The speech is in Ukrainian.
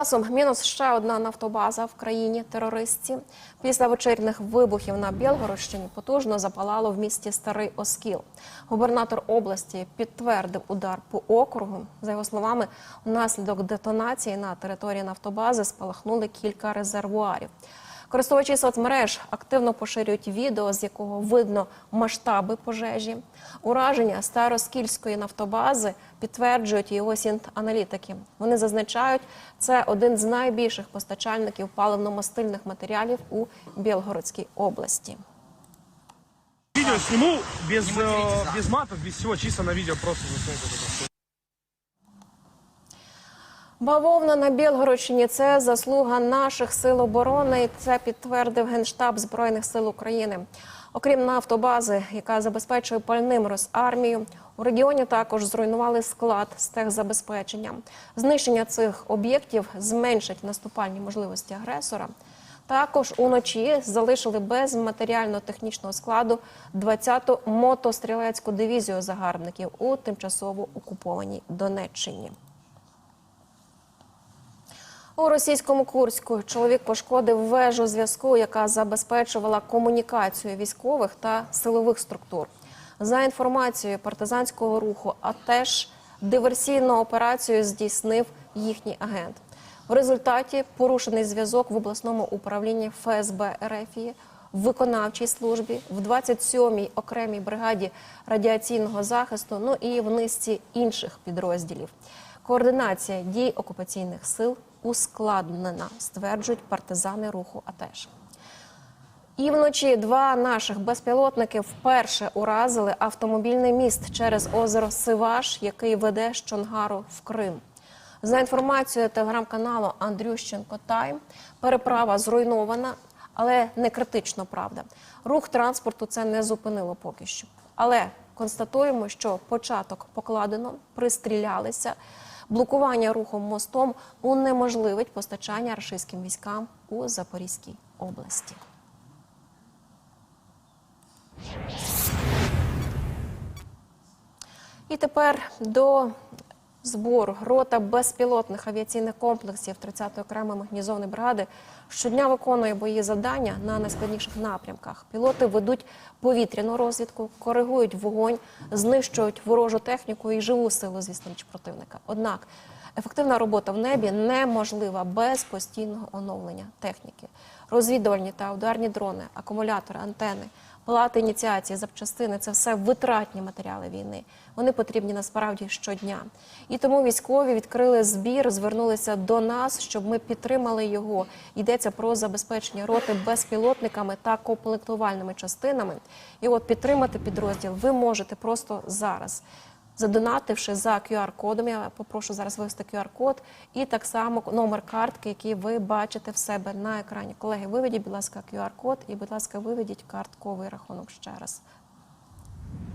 Часом мінус ще одна нафтобаза в країні терористці. Після вечірніх вибухів на Білгородщині потужно запалало в місті Старий Оскіл. Губернатор області підтвердив удар по округу. За його словами, внаслідок детонації на території нафтобази спалахнули кілька резервуарів. Користувачі соцмереж активно поширюють відео, з якого видно масштаби пожежі. Ураження староскільської нафтобази підтверджують і ось аналітики. Вони зазначають, це один з найбільших постачальників паливно-мастильних матеріалів у Білгородській області. Видео сниму без, э, без матов, без всего, чисто на видео просто засунуть это всё. Бавовна на Білгородщині це заслуга наших сил оборони. Це підтвердив генштаб збройних сил України. Окрім нафтобази, яка забезпечує пальним Росармію, у регіоні також зруйнували склад з техзабезпечення. Знищення цих об'єктів зменшить наступальні можливості агресора. Також уночі залишили без матеріально-технічного складу 20-ту мотострілецьку дивізію загарбників у тимчасово окупованій Донеччині. У російському Курську чоловік пошкодив вежу зв'язку, яка забезпечувала комунікацію військових та силових структур. За інформацією партизанського руху, а теж диверсійну операцію здійснив їхній агент. В результаті порушений зв'язок в обласному управлінні ФСБ РФ, в виконавчій службі, в 27-й окремій бригаді радіаційного захисту, ну і в низці інших підрозділів. Координація дій окупаційних сил ускладнена, стверджують партизани руху АТЕШ. І вночі два наших безпілотники вперше уразили автомобільний міст через озеро Сиваш, який веде з Чонгару в Крим. За інформацією телеграм-каналу Андрющенко Тайм, переправа зруйнована, але не критично правда. Рух транспорту це не зупинило поки що. Але констатуємо, що початок покладено, пристрілялися. Блокування рухом мостом унеможливить постачання рашистським військам у Запорізькій області. І тепер до збору рота безпілотних авіаційних комплексів 30-ї окремої механізованої бригади щодня виконує бої завдання на найскладніших напрямках. Пілоти ведуть повітряну розвідку, коригують вогонь, знищують ворожу техніку і живу силу, звісно, річ противника. Однак ефективна робота в небі неможлива без постійного оновлення техніки. Розвідувальні та ударні дрони, акумулятори, антени – Плати ініціації, запчастини це все витратні матеріали війни. Вони потрібні насправді щодня. І тому військові відкрили збір, звернулися до нас, щоб ми підтримали його. Йдеться про забезпечення роти безпілотниками та комплектувальними частинами. І от підтримати підрозділ ви можете просто зараз. Задонативши за QR-кодом, я попрошу зараз вивести QR-код і так само номер картки, який ви бачите в себе на екрані. Колеги, виведіть, будь ласка, QR-код і, будь ласка, виведіть картковий рахунок ще раз.